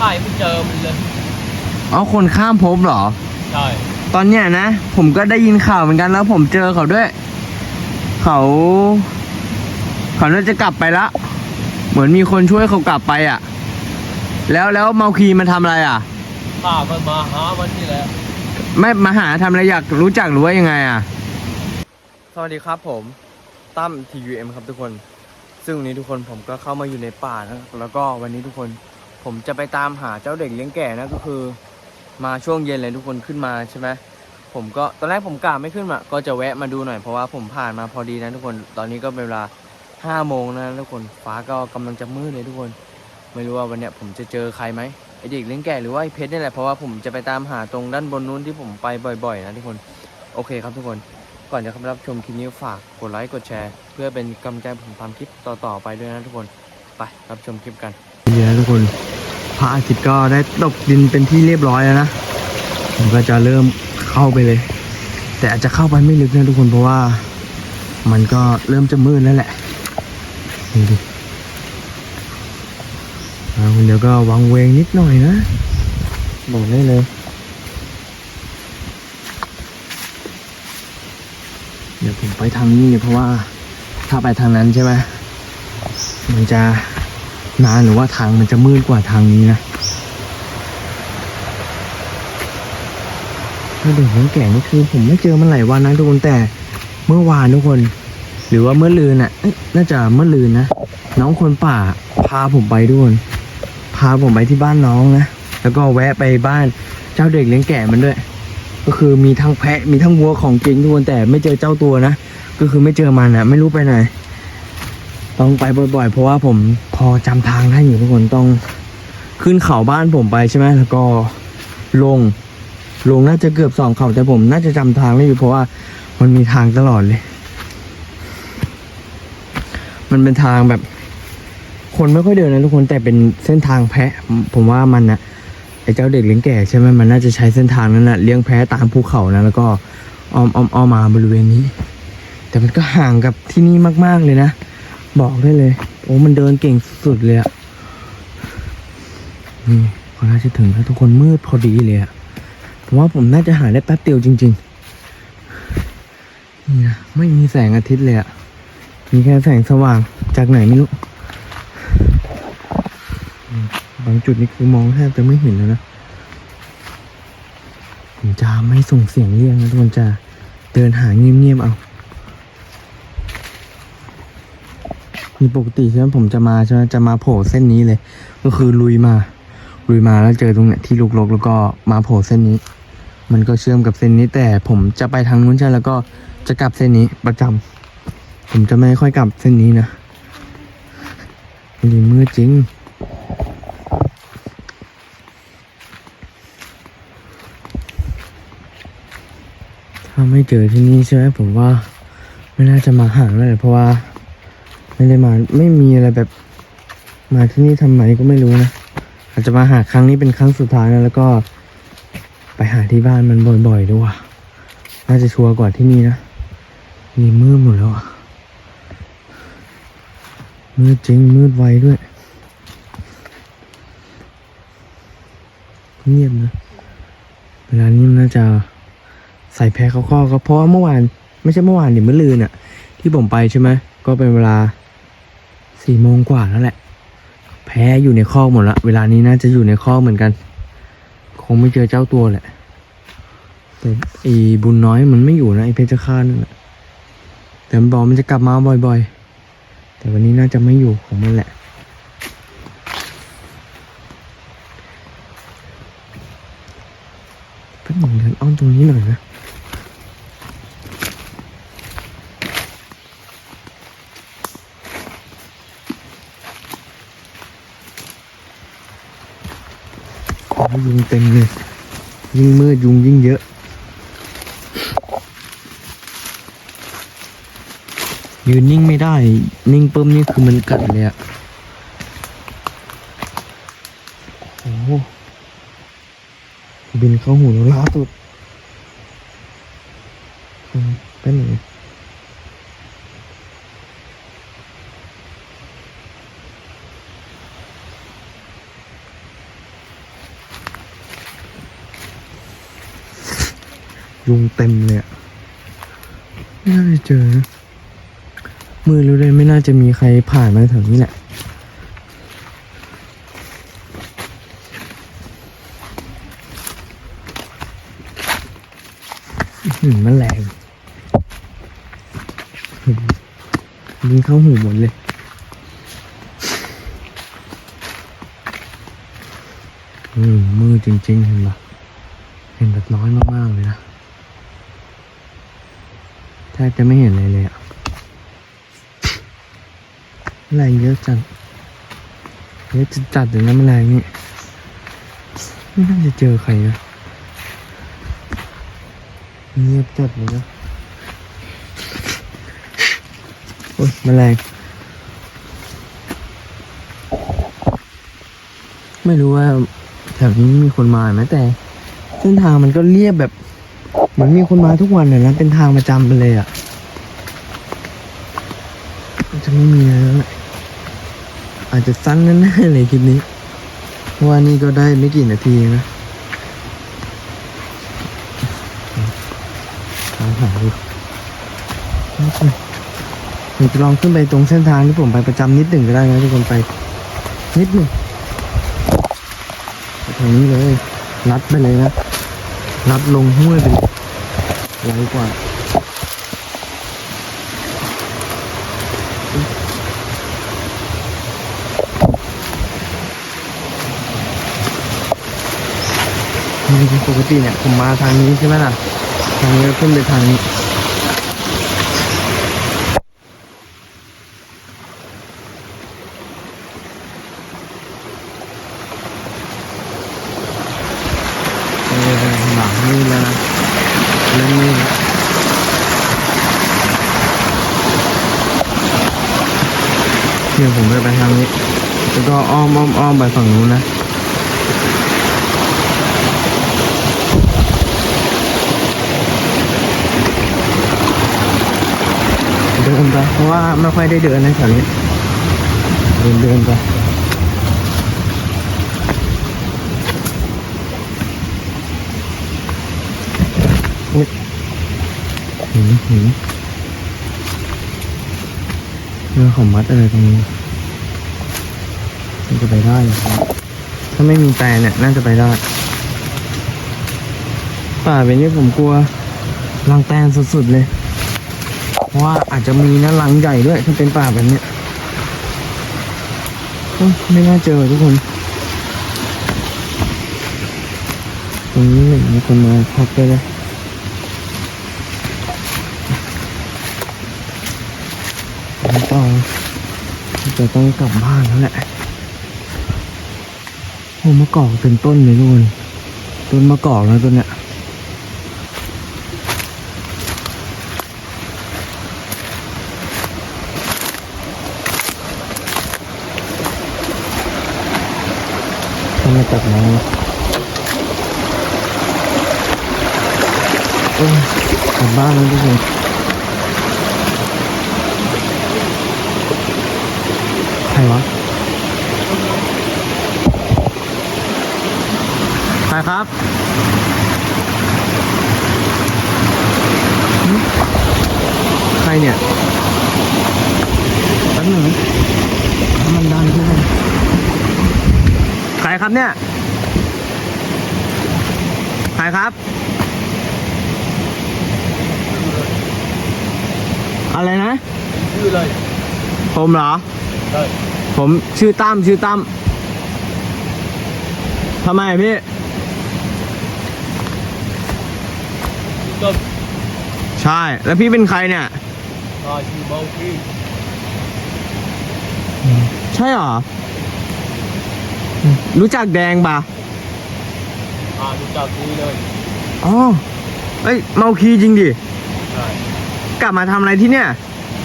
ถ่ายไม่เจอมันเลยอ๋อคนข้ามภพเหรอ ใช่ตอนเนี้ยนะ ผมก็ได้ยินข่าวเหมือนกันแล้ว ผมเจอเขาด้วย เขาเขาน่าจะกลับไปละ เหมือนมีคนช่วยเขากลับไปอะ แล้วแล้วเมาคีมันทำอะไรอะ ข้ามันมาหามันนี่แหละไม่มาหาทำอะไรอยากรู้จักหรือว่ายังไงอะ สวัสดีครับผม ตั้ม TUM ครับทุกคน ซึ่งวันนี้ทุกคนผมก็เข้ามาอยู่ในป่านะแล้วก็วันนี้ทุกคน ผมจะไปตามหาเจ้าเด็กเลี้ยงแก่นะก็คือ มาช่วงเย็นเลยทุกคนขึ้นมาใช่ไหมผมก็ตอนแรกผมกะไม่ขึ้นอะก็จะแวะมาดูหน่อยเพราะว่าผมผ่านมาพอดีนะทุกคนตอนนี้ก็เป็นเวลาห้าโมงนะทุกคนฟ้าก็กำลังจะมืดเลยทุกคน ไม่รู้ว่าวันเนี้ยผมจะเจอใครไหมไอเด็กเลี้ยงแก่หรือว่าไอเพชรนี่แหละเพราะว่าผมจะไปตามหาตรงด้านบนนู้นที่ผมไปบ่อยๆนะทุกคนโอเคครับทุกคนก่อนจะเข้าไปรับชมคลิปนี้ฝากกดไลค์กดแชร์ เพื่อเป็นกำลังใจผมทำคลิปต่อๆไปด้วยนะทุกคนไปรับชมคลิปกันเดี๋ยวทุกคน พระอาทิตย์ก็ได้ตกดินเป็นที่เรียบร้อยแล้วนะผมก็จะเริ่มเข้าไปเลย แต่อาจจะเข้าไปไม่ลึกนะทุกคนเพราะว่ามันก็เริ่มจะมืดแล้วแหละดูดิอ่าเดี๋ยวก็วังเวงนิดหน่อยนะบอกได้เลยเดี๋ยวผมไปทางนี้เพราะว่าถ้าไปทางนั้นใช่ไหมมันจะ นานหรือว่าทางมันจะมืดกว่าทางนี้นะถ้าเด็กน้องแก่นี่คือผมไม่เจอมันหลายวันนะทุกคนแต่เมื่อวานทุกคน หรือว่าเมื่อลืนอะเอ๊ะน่าจะเมื่อลืนนะน้องคนป่าพาผมไปทุกคนพาผมไปที่บ้านน้องนะแล้วก็แวะไปบ้านเจ้าเด็กเลี้ยงแก่มันด้วย ก็คือมีทั้งแพะมีทั้งวัวของจริงทุกคนแต่ไม่เจอเจ้าตัวนะก็คือไม่เจอมันนะไม่รู้ไปไหน ต้องไปบ่อยๆ เพราะว่าผมพอจำทางได้อยู่ทุกคนต้องขึ้นเขาบ้านผมไปใช่ไหมแล้วก็ลง ลงน่าจะเกือบสองเขาแต่ผม น่าจะจำทางได้อยู่เพราะว่ามันมีทางตลอดเลย มันเป็นทางแบบ คนไม่ค่อยเดินนะทุกคนแต่เป็นเส้นทางแพะ ผมว่ามันนะไอ้เจ้าเด็กเลี้ยงแก่ใช่ไหมมันน่าจะใช้เส้นทางนั้นนะเลี้ยงแพะตามภูเขานะแล้วก็อ้อมอ้อมอ้อมมาบริเวณนี้ แต่มันก็ห่างกับที่นี่มาก ๆเลยนะ บอกได้เลย โอ้มันเดินเก่งสุดเลยอะนี่พอน่าจะถึงแล้วทุกคนมืดพอดีเลยอะผมว่าผมน่าจะหาได้แป๊บเดียวจริงๆนี่นะไม่มีแสงอาทิตย์เลยอะมีแค่แสงสว่างจากไหนไม่รู้ บางจุดนี่คือมองแทบจะไม่เห็นแล้วนะผมจะไม่ส่งเสียงเรียกนะทุกคนจะเดินหาเงียบๆเอา มีปกติใช่ไหมผมจะมาใช่ไหมจะมาโผล่เส้นนี้เลย ก็คือลุยมา ลุยมาแล้วเจอตรงเนี้ยที่ลุกลกแล้วก็มาโผล่เส้นนี้ มันก็เชื่อมกับเส้นนี้แต่ผมจะไปทางนู้นใช่แล้วก็จะกลับเส้นนี้ประจำผมจะไม่ค่อยกลับเส้นนี้นะนี่มืดจริงถ้าไม่เจอที่นี่ใช่ไหมผมว่า ไม่น่าจะมาหาเลยเพราะว่า ไม่ได้มาไม่มีอะไรแบบ มาที่นี่ทำไมก็ไม่รู้นะอาจจะมาหาครั้งนี้เป็นครั้งสุดท้ายนะแล้วก็ ไปหาที่บ้านมันบ่อยๆด้วยน่าจะชัวร์กว่าที่นี่นะนี่มืดหมดแล้วอะมืดจริงมืดไวด้วยเงียบนะเวลานี้มันน่าจะใส่แพ้เขาข้อก็เพราะเมื่อวาน ไม่ใช่เมื่อวานเดี๋ยวเมื่อลืนอะที่ผมไปใช่ไหมก็เป็นเวลา สี่โมงกว่าแล้วแหละ แพ้อยู่ในคอกหมดละเวลานี้น่าจะอยู่ในคอกเหมือนกัน คงไม่เจอเจ้าตัวแหละแต่ไอ้บุญน้อยมันไม่อยู่นะไอ้เพชรฆาตนั่นแหละแต่มันบอกมันจะกลับมาบ่อย ๆ แต่วันนี้น่าจะไม่อยู่ของมันแหละเป็นหนึ่งเดินอ้อมตรงนี้หน่อยนะ ยยุงเต็มเลยยิ่งมืดยุงยิ่งเยอะ ยืนนิ่งไม่ได้ นิ่งปุ๊บนี่คือมันกัดเลยอะโอ้โหบินเข้าหูแล้วล่าสุดอืมเป็นไง ยุงเต็มเลยอะไม่น่าจะเจอนะมือรู้เลยไม่น่าจะมีใครผ่านมาแถวนี้แหละ อื้อหืมมันแรงยิงเข้าหูหมดเลยอืมมืดจริงๆเห็นปะเห็นแบบน้อยมากๆเลยนะ แทบจะไม่เห็นอะไรเลยอะแรงเยอะจังเยอะจะจัดเลยนะแมลงนี่ไม่น่าจะเจอใครนะเงียบจัดเลยนะโอ้ยแมลงไม่รู้ว่าแถวนี้มีคนมาไหมแต่ เส้นทางมันก็เรียบแบบ เหมือนมีคนมาทุกวันเลยนะเป็นทางประจำไปเลยอะจะไม่มีแล้วแหละอาจจะสั้นแน่ๆเลยคลิปนี้เพราะว่านี่ก็ได้ไม่กี่นาทีนะลองหาดูผมจะลองขึ้นไปตรงเส้นทางที่ผมไปประจำนิดหนึ่งก็ได้นะทุกคนไป นิดหนึ่งทางนี้เลยลัดไปเลยนะ ลัดลงห้วยไปเลยไวกว่านี่ปกติเนี่ยผมมาทางนี้ใช่ไหมล่ะ ทางนี้ก็ขึ้นไปทางนี้ เออหลังนี่แล้วนะเล่นนี่ เดี๋ยวผมไปไปทางนี้แล้วก็อ้อมอ้อมอ้อมไปฝั่งนู้นนะเดินไปเพราะว่าไม่ค่อยได้เดินในแถวนี้เดินเดินไปหินหิน เรื่องของมัดอะไรตรงนี้มันจะไปได้เหรอครับถ้าไม่มีแตนเนี่ยน่าจะไปได้ป่าเป็นนี้ผมกลัวรังแตนสุดๆเลย เพราะว่าอาจจะมีนะรังใหญ่ด้วยถ้าเป็นป่าแบบเนี้ยไม่น่าเจอทุกคนตรงนี้มีคนมาพักได้เลย ผมต่อจะต้องกลับบ้านแล้วแหละโอ้มะกอกเป็นต้นเลยทุกคนต้นมะกอกนะต้นเนี้ยต้องมาตัดน้ำโอ้กลับบ้านแล้วทุกคน ใคร วะใครครับหึใครเนี่ยแป๊บหนึ่งมันดังขึ้นเลยใครครับเนี่ยใครครับ อะไรนะ ชื่อเลยผมเหรอ ใช่ ผมชื่อตั้มชื่อตั้มทำไมพี่ก็ใช่ แล้วพี่เป็นใครเนี่ยอ่าชื่อเมาคีใช่เหรอ รู้จักแดงปะอ่ารู้จักนี้เลยอ๋อเอ้ยเมาคีจริงดิ ใช่กลับมาทำอะไรที่เนี่ย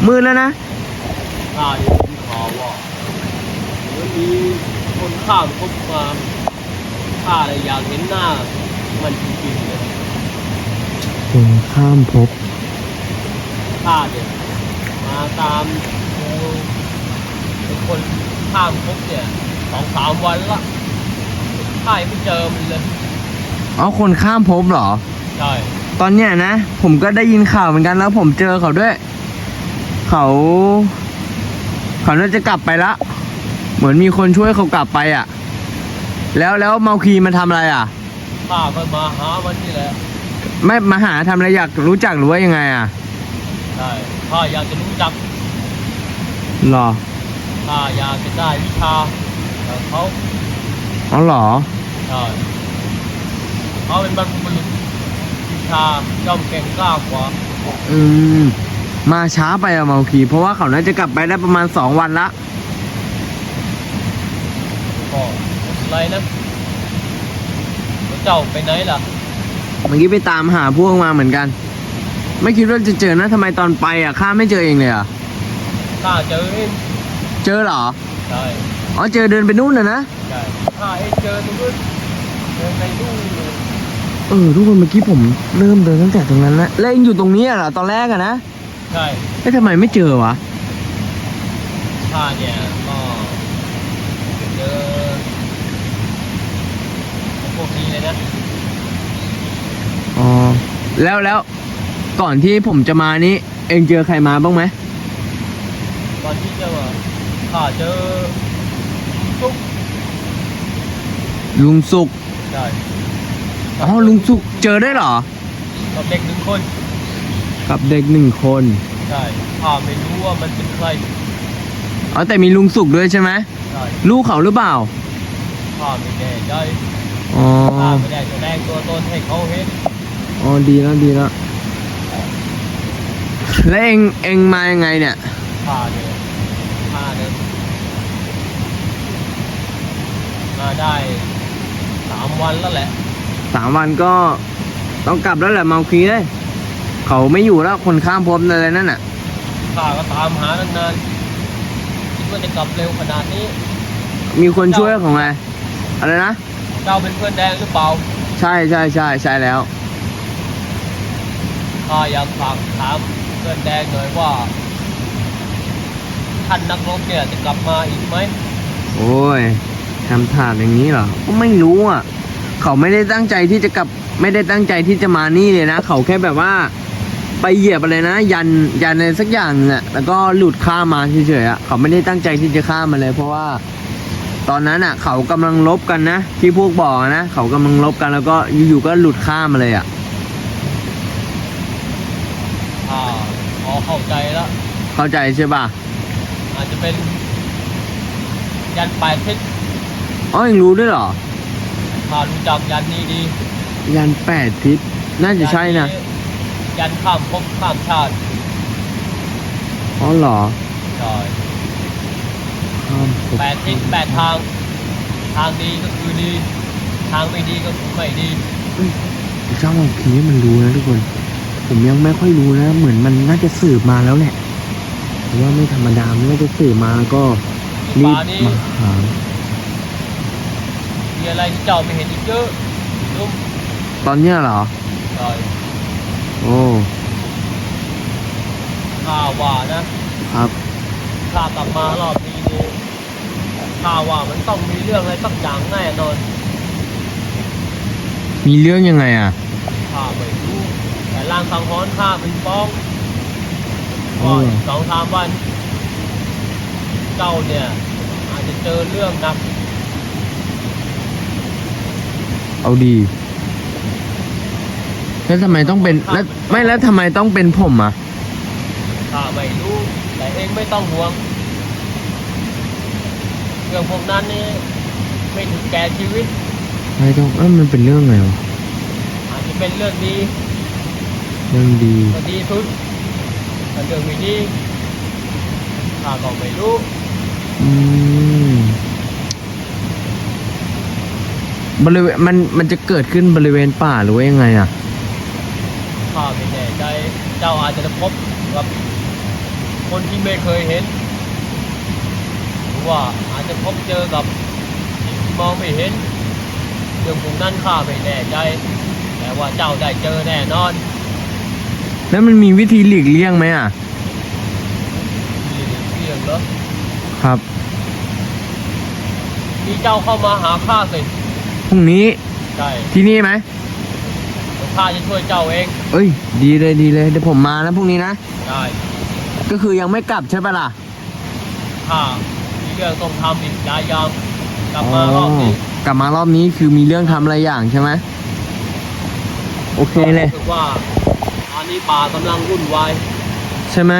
มืดแล้วนะ อ่าเดี๋ยวมีข่าวว่า เดี๋ยวมีคนข้ามเข้ามาข้าเลยอยากเห็นหน้า มันจริงๆเลยคนข้ามภพข้าเนี่ยมาตามดูเป็นคนข้ามพบเนี่ยสองสามวันละข้ายังไม่เจอมันเลยอ๋อคนข้ามภพเหรอ ใช่ ตอนเนี้ยนะ ผมก็ได้ยินข่าวเหมือนกันแล้ว ผมเจอเขาด้วย เขา เขาน่าจะกลับไปละ เหมือนมีคนช่วยเขากลับไปอะ แล้วแล้วเมาคีมันทำอะไรอะข้าก็มาหามันนี่แหละไม่มาหาทำอะไรอยากรู้จักหรือว่ายังไงอะใช่ข้าอยากจะรู้จักหรอข้าอยากจะได้วิชาจากเขาอ๋อหรอใช่เขาเป็นบรรพบุรุษวิชาย่อมเก่งกล้ากว่าอืม มาช้าไปอะเมาคีเพราะว่าเขาน่าจะกลับไปได้ประมาณสองวันละ ก็ไม่เป็นไรนะแล้วเจ้าไปไหนล่ะ เมื่อกี้ไปตามหาพวกมาเหมือนกัน ไม่คิดว่าจะเจอนะทำไมตอนไปอะข้าไม่เจอเองเลยอะข้าเจอเองเจอเหรอใช่อ๋อเจอเดินไปนู่นนะนะใช่ข้าเองเจอตรงนู้นเดินไปนู่นเลยเออทุกคนเมื่อกี้ผมเริ่มเดินตั้งแต่ตรงนั้นแล้วแล้วเองอยู่ตรงนี้เหรอตอนแรกอะนะใช่เอ๊ะทำไมไม่เจอวะข้าเนี่ยก็เจอพวกนี้เลยนะ อ๋อ แล้วแล้วก่อนที่ผมจะมานี้ เองเจอใครมาบ้างไหมตอนที่เจอว่าข้าเจอทุกลุงสุกใช่อ๋อลุงสุกเจอได้เหรอกับเด็กหนึ่งคน กับเด็กหนึ่งคนใช่ข้าไม่รู้ว่ามันเป็นใครอ๋อแต่มีลุงสุกด้วยใช่ไหมใช่ลูกเขาหรือเปล่าข้าไม่แน่ใจอ๋อข้าไม่ได้แสดงตัวตนให้เขาเห็น อ๋อดีแล้วดีแล้วแล้วเองเองมายังไงเนี่ยข้าเนี่ยข้าเนี่ยมาได้สามวันแล้วแหละสามวันก็ต้องกลับแล้วแหละเมาคีเลยเขาไม่อยู่แล้วคนข้ามภพอะไรนั่นน่ะข้าก็ตามหาตั้งนานคิดว่าจะกลับเร็วขนาดนี้ มีคนช่วยของไงอะไรนะเจ้าเป็นเพื่อนแดงหรือเปล่า ใช่ใช่ใช่ใช่แล้ว ข้าอยากฝากถามเพื่อนแดงหน่อยว่า ท่านนักรบเนี่ยจะกลับมาอีกไหมโอ้ยทำถาดอย่างนี้เหรอก็ไม่รู้อะ เขาไม่ได้ตั้งใจที่จะกลับไม่ได้ตั้งใจที่จะมานี่เลยนะ เขาแค่แบบว่า ไปเหยียบอะไรนะ ยันยันอะไรสักอย่างนึงอะแล้วก็หลุดข้ามมาเฉยๆอะเขาไม่ได้ตั้งใจที่จะข้ามมาเลย เพราะว่า ตอนนั้นอะ เขากำลังลบกันนะที่พวกบอกนะเขากำลังลบกันแล้วก็อยู่ๆก็หลุดข้ามมาเลยอะ อ่าพอ เข้าใจแล้ว เข้าใจใช่ป่ะ อาจจะเป็นยันแปดทิศอ๋อยังรู้ด้วยเหรอข้ารู้จักยันนี้ดี ยันแปดทิศน่าจะใช่นะ ยันข้ามภพข้ามชาติอ๋อเหรอใช่ข้ามภพแปดทิศแปดทาง ทางดีก็คือดี ทางไม่ดีก็คือไม่ดีเจ้าหมอผีมันรู้นะทุกคน ผมยังไม่ค่อยรู้นะ เหมือนมันน่าจะสืบมาแล้วแหละแต่ว่าไม่ธรรมดามันน่าจะสืบมาแล้วก็รีบมาหามีอะไรที่เจ้าไม่เห็นอีกเยอะนุ่มตอนเนี้ยเหรอใช่โอ้ข้าว่านะครับข้ากลับมารอบนี้นี่ข้าว่ามันต้องมีเรื่องอะไรสักอย่างแน่นอน มีเรื่องยังไงอะข้าไม่รู้แต่ร่างสังหรณ์ข้าเป็นฟ้องโอ้ว่าอีกสองสามวัน เจ้าเนี่ย อาจจะเจอเรื่องหนัก เอาดี แล้วทำไมต้องเป็นแล้วไม่แล้วทำไมต้องเป็นผมอะข้าไม่รู้ แต่เองไม่ต้องห่วง เรื่องพวกนั้นนี่ไม่ถึงแก่ชีวิต ไม่ต้องเอ้ามันเป็นเรื่องไงวะอาจจะเป็นเรื่องดี เรื่องดีก็ดีสุดแต่เรื่องไม่ดีข้าก็ไม่รู้อืมบริเวณมันมันจะเกิดขึ้นบริเวณป่าหรือว่ายังไงอะข้าไม่แน่ใจเจ้าอาจจะได้พบกับคนที่ไม่เคยเห็นหรือว่าอาจจะพบเจอกับสิ่งที่มองไม่เห็นเรื่องพวกนั้นข้าไม่แน่ใจแต่ว่าเจ้าได้เจอแน่นอน แล้วมันมีวิธีหลีกเลี่ยงไหมอะนี่เรื่องเหรอครับมีเจ้าเข้ามาหาข้าสิพรุ่งนี้ใช่ที่นี่ไหมคข้าจะช่วยเจ้าเองเอ้ย ดีเลยดีเลยเดี๋ยวผมมานะพรุ่งนี้นะ ได้ก็คือยังไม่กลับใช่ปะล่ะ ข้ามีเรื่องต้องทำอีกหลายอย่างกลับมารอบนี้กลับมารอบนี้คือมีเรื่องทำอะไรอย่างใช่ไหมโอเคเลย รู้สึกว่าต อนนี้ป่ากำลังวุ่นวายใช่ไหม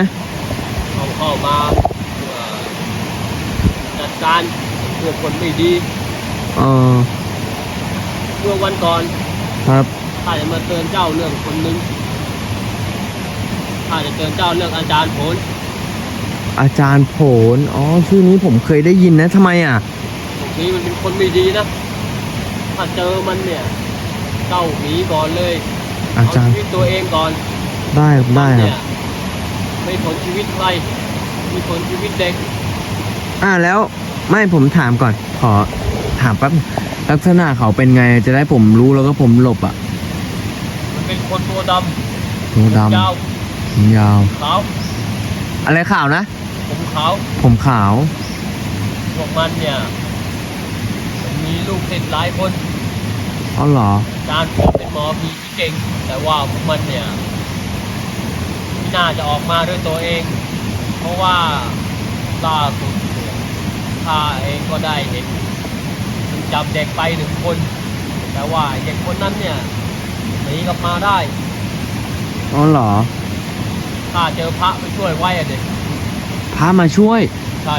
ต้องเข้ามาเพื่อจัดการพวกคนไม่ดีเออเมื่อวันก่อนครับข้าจะมาเตือนเจ้าเรื่องคนหนึ่งข้าจะเตือนเจ้าเรื่องอาจารย์ผลอาจารย์โผลอ๋อชื่อนี้ผมเคยได้ยินนะทำไมอะพวกนี้มันเป็นคนไม่ดีนะ ถ้าเจอมันเนี่ยเจ้าหนีก่อนเลยอาจารย์ชีวิตตัวเองก่อน ได้ครับได้คเนี่รับยไม่ผลชีวิตใครมีผลชีวิตเด็กอ่าแล้วไม่ผมถามก่อนขอถามแป๊บลักษณะเขาเป็นไงจะได้ผมรู้แล้วก็ผมหลบอะมันเป็นคนตัวดตัวำดำยาวผมยาว ขาวอะไรขาวนะ ผมขาวผมขาว พวกมันเนี่ยมันมีลูกศิษย์หลายคน อ๋อเหรออาจารย์ผมเป็นหมอผีที่เก่ง แต่ว่าพวกมันเนี่ยไม่ น่าจะออกมาด้วยตัวเอง เพราะว่าล่าสุดเนี่ยข้าเองก็ได้เห็นมันจับเด็กไปหนึ่งคน แต่ว่าเด็กคนนั้นเนี่ยหนีกลับมาได้อ๋อเหรอข้าเจอพระไปช่วยไว้อะเด็กพามาช่วย ใช่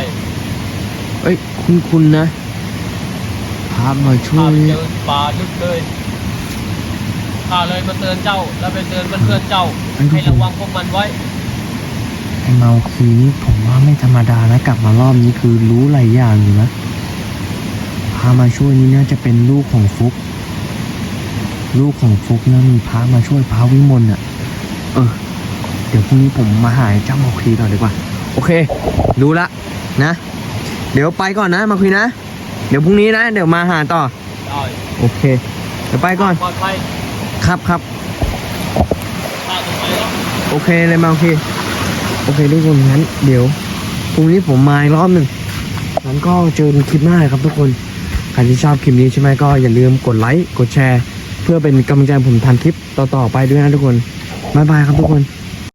เอ้ยคุณคุณนะพามาช่วข้ายไปเจอป่าลึกเลย ข้าเลยมาเตือนเจ้า แล้วไปเตือนเพื่อนๆเจ้า ให้ระวังพวกมันไว้ ไอเมาคีนี่ผมว่าไม่ธรรมดานะกลับมารอบนี้คือรู้หลายอย่างอยู่นะพามาช่วยนี่น่าจะเป็นลูกของฟุก ลูกของฟุกนะมีพามาช่วยพาวิมลอะ เออ เดี๋ยวพรุ่งนี้ผมมาหาไอ้เจ้าเมาคีก่อนดีกว่า โอเค รู้ละนะ เดี๋ยวไปก่อนนะเมาคีนะ เดี๋ยวพรุ่งนี้นะ เดี๋ยวมาหาต่อ ได้โอเค เดี๋ยวไปก่อน ปลอดภัย ครับครับโอเคเลยมาโอเค โอเคทุกคนงั้น เดี๋ยวพรุ่งนี้ผมมาอีกรอบหนึ่งงั้นก็เจอกันคลิปหน้าครับทุกคนใครที่ชอบคลิปนี้ใช่ไหมก็อย่าลืมกดไลค์กดแชร์ เพื่อเป็นกำลังใจให้ผมทำคลิปต่อๆไปด้วยนะทุกคนบ๊ายบายครับทุกคน